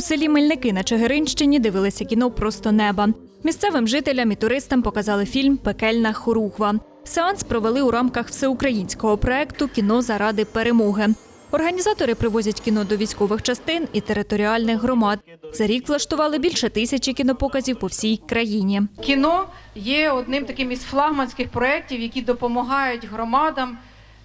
селі Мельники на Чигиринщині дивилися кіно Просто неба. Місцевим жителям і туристам показали фільм Пекельна хорухва. Сеанс провели у рамках всеукраїнського проекту Кіно заради перемоги. Організатори привозять кіно до військових частин і територіальних громад. За рік влаштували більше тисячі кінопоказів по всій країні. Кіно є одним таким із флагманських проєктів, які допомагають громадам,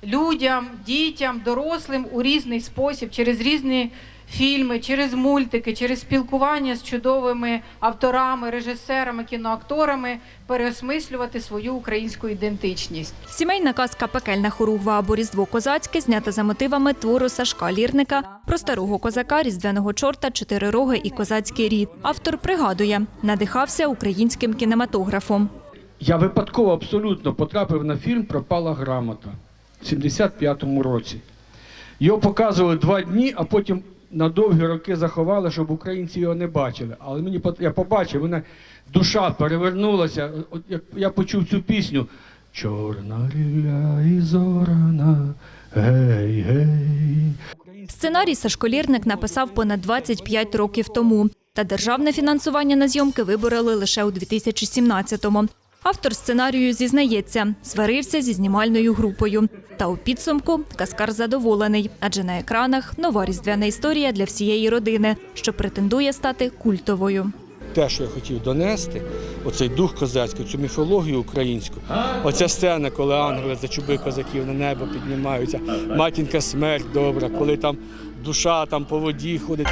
людям, дітям, дорослим у різний спосіб, через різні фільми, через мультики, через спілкування з чудовими авторами, режисерами, кіноакторами переосмислювати свою українську ідентичність. Сімейна казка Пекельна хоругва або Різдво козацьке знята за мотивами твору Сашка Лірника про старого козака, різдвяного чорта, чотири роги і козацький рід. Автор пригадує, надихався українським кінематографом. Я випадково абсолютно потрапив на фільм Пропала грамота 75-му році. Його показували два дні, а потім на довгі роки заховали, щоб українці його не бачили. Але мені я побачив, мене душа перевернулася. Як я почув цю пісню. Чорна рілля і зорана, гей, гей. Сценарій Сашко Лірник написав понад 25 років тому. Та державне фінансування на зйомки вибороли лише у 2017-му. Автор сценарію зізнається, сварився зі знімальною групою. Та у підсумку Каскар задоволений, адже на екранах нова різдвяна історія для всієї родини, що претендує стати культовою. те, що я хотів донести, оцей дух козацький, цю міфологію українську. Оця сцена, коли ангели за чуби козаків на небо піднімаються, матінка смерть добра, коли там душа там по воді ходить.